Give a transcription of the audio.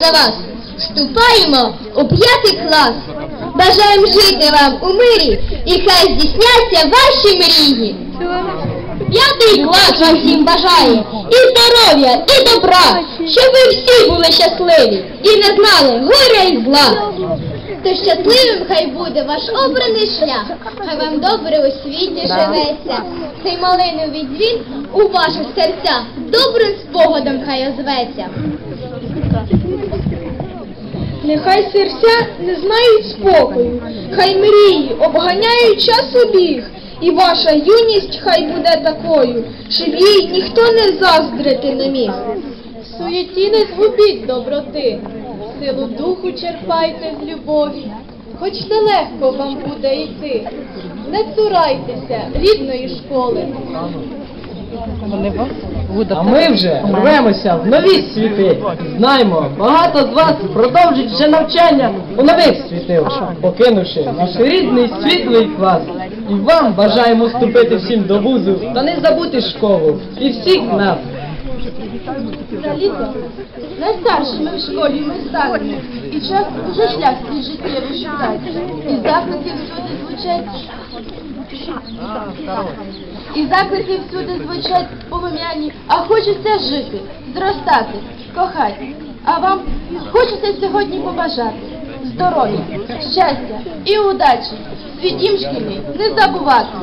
за вас. Вступаємо у п'ятий клас. Бажаємо жити вам у мирі і хай здійсняться ваші мрії. П'ятий клас вам всім бажає і здоров'я, і добра, щоб ви всі були щасливі і не знали горя і зла. То щасливим хай буде ваш обраний шлях, хай вам добре у світі живеться. Цей малиновий дзвін у ваших серцях добрим спогадом хай озветься. Нехай серця не знають спокою, хай мрії обганяють час обіг, і ваша юність хай буде такою, щоб їй ніхто не заздрити не міг. В суєті не згубіть доброти, силу духу черпайте з любові, хоч нелегко вам буде йти, не цурайтеся рідної школи. А ми вже рвемося в нові світи. Знаємо, багато з вас продовжить ще навчання у нових світил, покинувши наш рідний світлий клас. І вам бажаємо вступити всім до вузу та не забути школу і всіх нас. Найстаршими в школі ми станемо, і час уже шлях свій життєвий шукати. І заклики всюди звучать. І заклики всюди звучать полум'яні, а хочеться жити, зростати, кохати. А вам хочеться сьогодні побажати здоров'я, щастя і удачі. Свій дім шкільний не забувати.